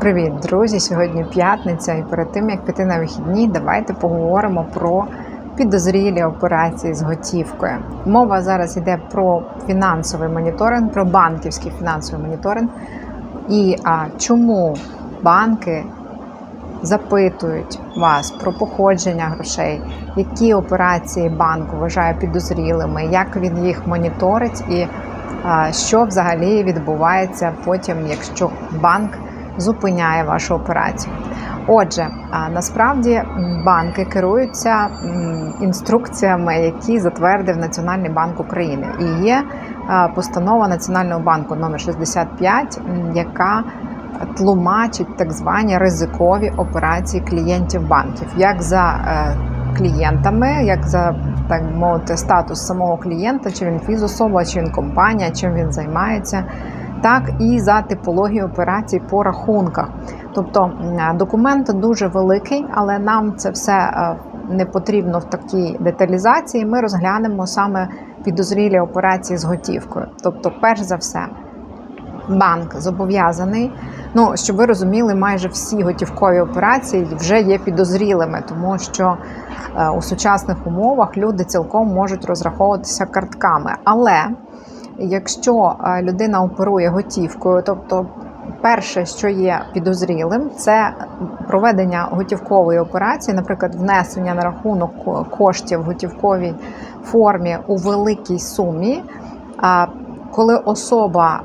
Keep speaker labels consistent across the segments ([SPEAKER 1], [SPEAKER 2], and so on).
[SPEAKER 1] Привіт, друзі! Сьогодні п'ятниця, і перед тим як піти на вихідні, давайте поговоримо про підозрілі операції з готівкою. Мова зараз йде про фінансовий моніторинг, про банківський фінансовий моніторинг. І а, чому банки запитують вас про походження грошей, які операції банк вважає підозрілими, як він їх моніторить, і а, що взагалі відбувається потім, якщо банк зупиняє вашу операцію. Отже, насправді банки керуються інструкціями, які затвердив Національний банк України. І є постанова Національного банку номер 65, яка тлумачить так звані ризикові операції клієнтів банків, як за е, клієнтами, як за так мовити, статус самого клієнта, чи він фізособа, чи він компанія, чим він займається, так і за типологію операцій по рахунках. Тобто документ дуже великий, але нам це все е, не потрібно в такій деталізації. Ми розглянемо саме підозрілі операції з готівкою. Тобто, перш за все, банк зобов'язаний. Ну, щоб ви розуміли, майже всі готівкові операції вже є підозрілими, тому що е, у сучасних умовах люди цілком можуть розраховуватися картками. Але якщо е, людина оперує готівкою, тобто перше, що є підозрілим, це проведення готівкової операції, наприклад, внесення на рахунок коштів в готівковій формі у великій сумі. Коли особа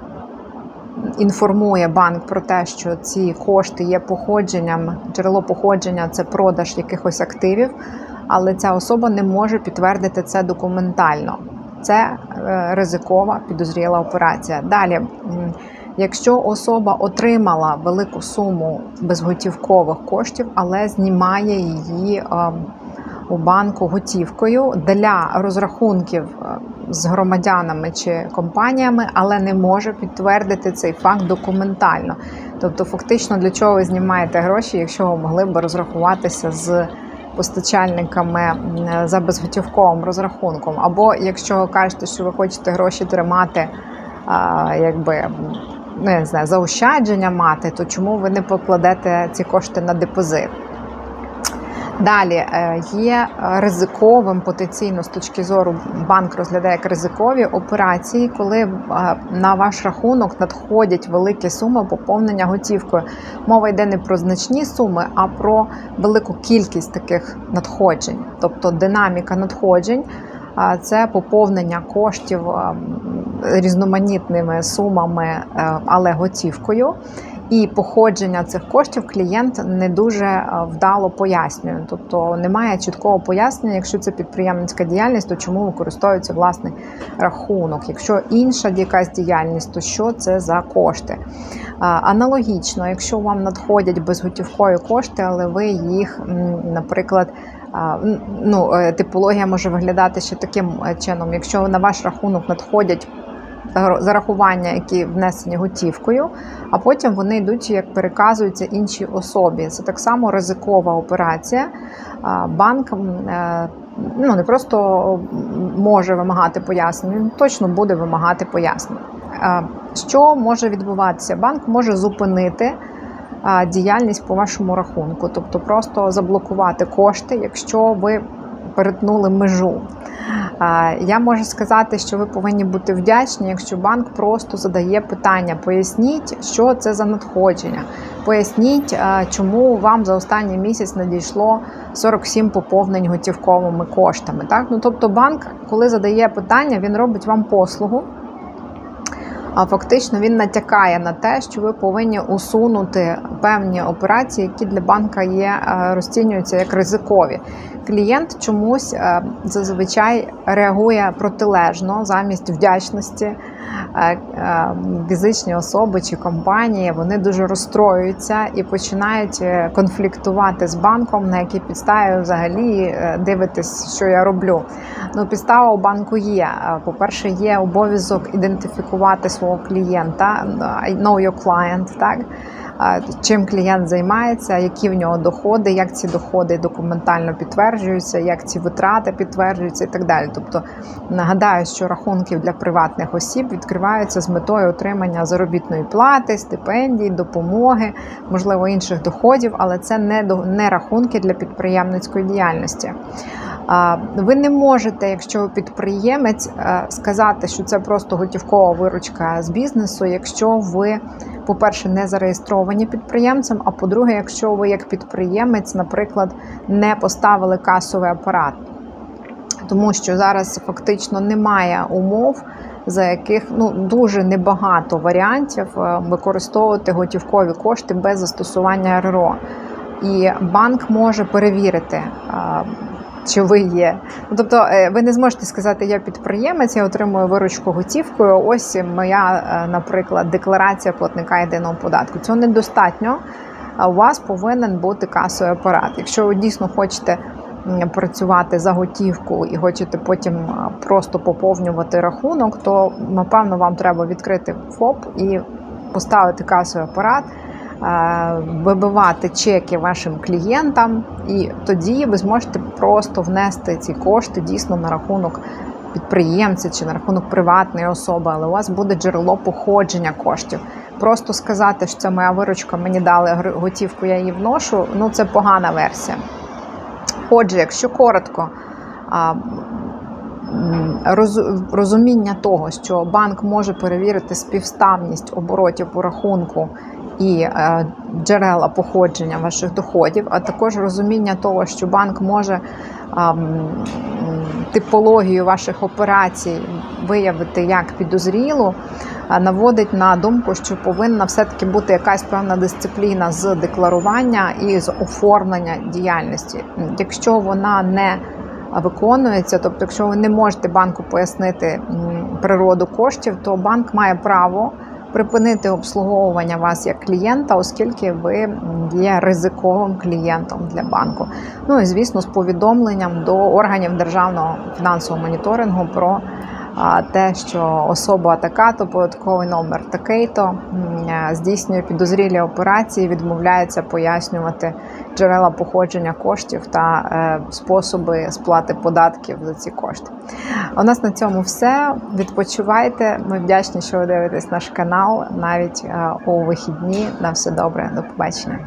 [SPEAKER 1] інформує банк про те, що ці кошти є походженням, джерело походження це продаж якихось активів, але ця особа не може підтвердити це документально. Це е, ризикова підозріла операція. Далі, якщо особа отримала велику суму безготівкових коштів, але знімає її е, у банку готівкою для розрахунків е, з громадянами чи компаніями, але не може підтвердити цей факт документально. Тобто, фактично, для чого ви знімаєте гроші, якщо ви могли б розрахуватися з постачальниками за безготівковим розрахунком, або якщо ви кажете, що ви хочете гроші тримати, якби ну, я не знаю, заощадження мати, то чому ви не покладете ці кошти на депозит? Далі е, є ризиковим потенційно з точки зору банк розглядає як ризикові операції, коли е, на ваш рахунок надходять великі суми поповнення готівкою. Мова йде не про значні суми, а про велику кількість таких надходжень, тобто динаміка надходжень. Це поповнення коштів е, різноманітними сумами, е, але готівкою. І походження цих коштів клієнт не дуже е, вдало пояснює. Тобто немає чіткого пояснення, якщо це підприємницька діяльність, то чому використовується власний рахунок. Якщо інша якась діяльність, то що це за кошти? Аналогічно, якщо вам надходять безготівкові кошти, але ви їх, наприклад, ну, е, типологія може виглядати ще таким е, чином, якщо на ваш рахунок надходять зарахування, які внесені готівкою, а потім вони йдуть як переказуються іншій особі. Це так само ризикова операція. Банк е, ну, не просто може вимагати пояснень, він точно буде вимагати пояснень. Що може відбуватися? Банк може зупинити діяльність по вашому рахунку, тобто просто заблокувати кошти, якщо ви перетнули межу. Я можу сказати, що ви повинні бути вдячні, якщо банк просто задає питання. Поясніть, що це за надходження. Поясніть, чому вам за останній місяць надійшло 47 поповнень готівковими коштами. Так? Ну, тобто банк, коли задає питання, він робить вам послугу. А фактично він натякає на те, що ви повинні усунути певні операції, які для банка є е, розцінюються як ризикові. Клієнт чомусь е, зазвичай реагує протилежно замість вдячності. Е, Фізичні особи чи компанії вони дуже розстроюються і починають конфліктувати з банком, на якій підставі взагалі дивитесь, що я роблю. Ну, підстава у банку є. Е, По-перше, є обов'язок ідентифікувати свого клієнта, е, know your client, так? чим клієнт займається, які в нього доходи, як ці доходи документально підтверджуються, як ці витрати підтверджуються і так далі. Тобто нагадаю, що рахунки для приватних осіб відкриваються з метою отримання заробітної плати, стипендій, допомоги, можливо, інших доходів, але це не не рахунки для підприємницької діяльності. Ви не можете, якщо ви підприємець, е, сказати, що це просто готівкова виручка з бізнесу, якщо ви, по-перше, не зареєстровані підприємцем, а по-друге, якщо ви як підприємець, наприклад, не поставили касовий апарат. Тому що зараз фактично немає умов, за яких ну дуже небагато варіантів е, використовувати готівкові кошти без застосування РРО. І банк може перевірити, е, чи ви є. Ну, Тобто, е, ви не зможете сказати, я підприємець, я отримую виручку готівкою. Ось моя, е, наприклад, декларація платника єдиного податку. Цього недостатньо. У вас повинен бути касовий апарат. Якщо ви дійсно хочете працювати за готівку і хочете потім просто поповнювати рахунок, то напевно вам треба відкрити ФОП і поставити касовий апарат, е, вибивати чеки вашим клієнтам, і тоді ви зможете просто внести ці кошти дійсно на рахунок підприємця чи на рахунок приватної особи, але у вас буде джерело походження коштів. Просто сказати, що це моя виручка, мені дали готівку, я її вношу. Ну це погана версія. Отже, якщо коротко, розуміння того, що банк може перевірити співставність оборотів по рахунку і е, джерела походження ваших доходів, а також розуміння того, що банк може типологію ваших операцій виявити як підозрілу, наводить на думку, що повинна все-таки бути якась певна дисципліна з декларування і з оформлення діяльності. Якщо вона не виконується, тобто, якщо ви не можете банку пояснити природу коштів, то банк має право припинити обслуговування вас як клієнта, оскільки ви є ризиковим клієнтом для банку. Ну і звісно, з повідомленням до органів державного фінансового моніторингу про те, що особа така, то податковий номер такий-то е, здійснює підозрілі операції, відмовляється пояснювати джерела походження коштів та е, способи сплати податків за ці кошти. У нас на цьому все. Відпочивайте. Ми вдячні, що ви дивитесь наш канал навіть е, у вихідні. На все добре. До побачення.